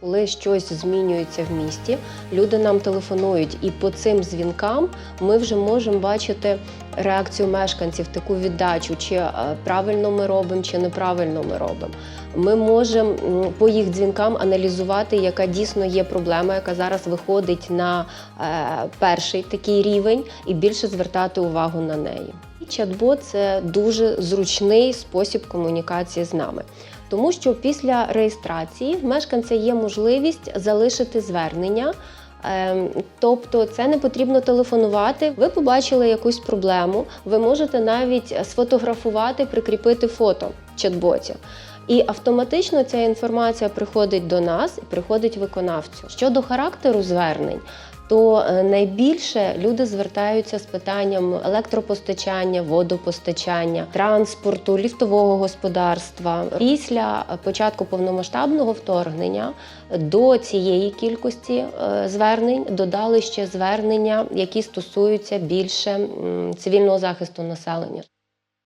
Коли щось змінюється в місті, люди нам телефонують, і по цим дзвінкам ми вже можемо бачити реакцію мешканців, таку віддачу, чи е, правильно ми робимо, чи неправильно ми робимо. Ми можемо по їх дзвінкам аналізувати, яка дійсно є проблема, яка зараз виходить на е, перший такий рівень, і більше звертати увагу на неї. Чат-бот це дуже зручний спосіб комунікації з нами. Тому що після реєстрації в мешканця є можливість залишити звернення. Ем, Тобто це не потрібно телефонувати. Ви побачили якусь проблему, ви можете навіть сфотографувати, прикріпити фото в чат-боті. І автоматично ця інформація приходить до нас і приходить виконавцю. Щодо характеру звернень, то е, найбільше люди звертаються з питанням електропостачання, водопостачання, транспорту, ліфтового господарства. Після початку повномасштабного вторгнення до цієї кількості е, звернень додали ще звернення, які стосуються більше цивільного захисту населення.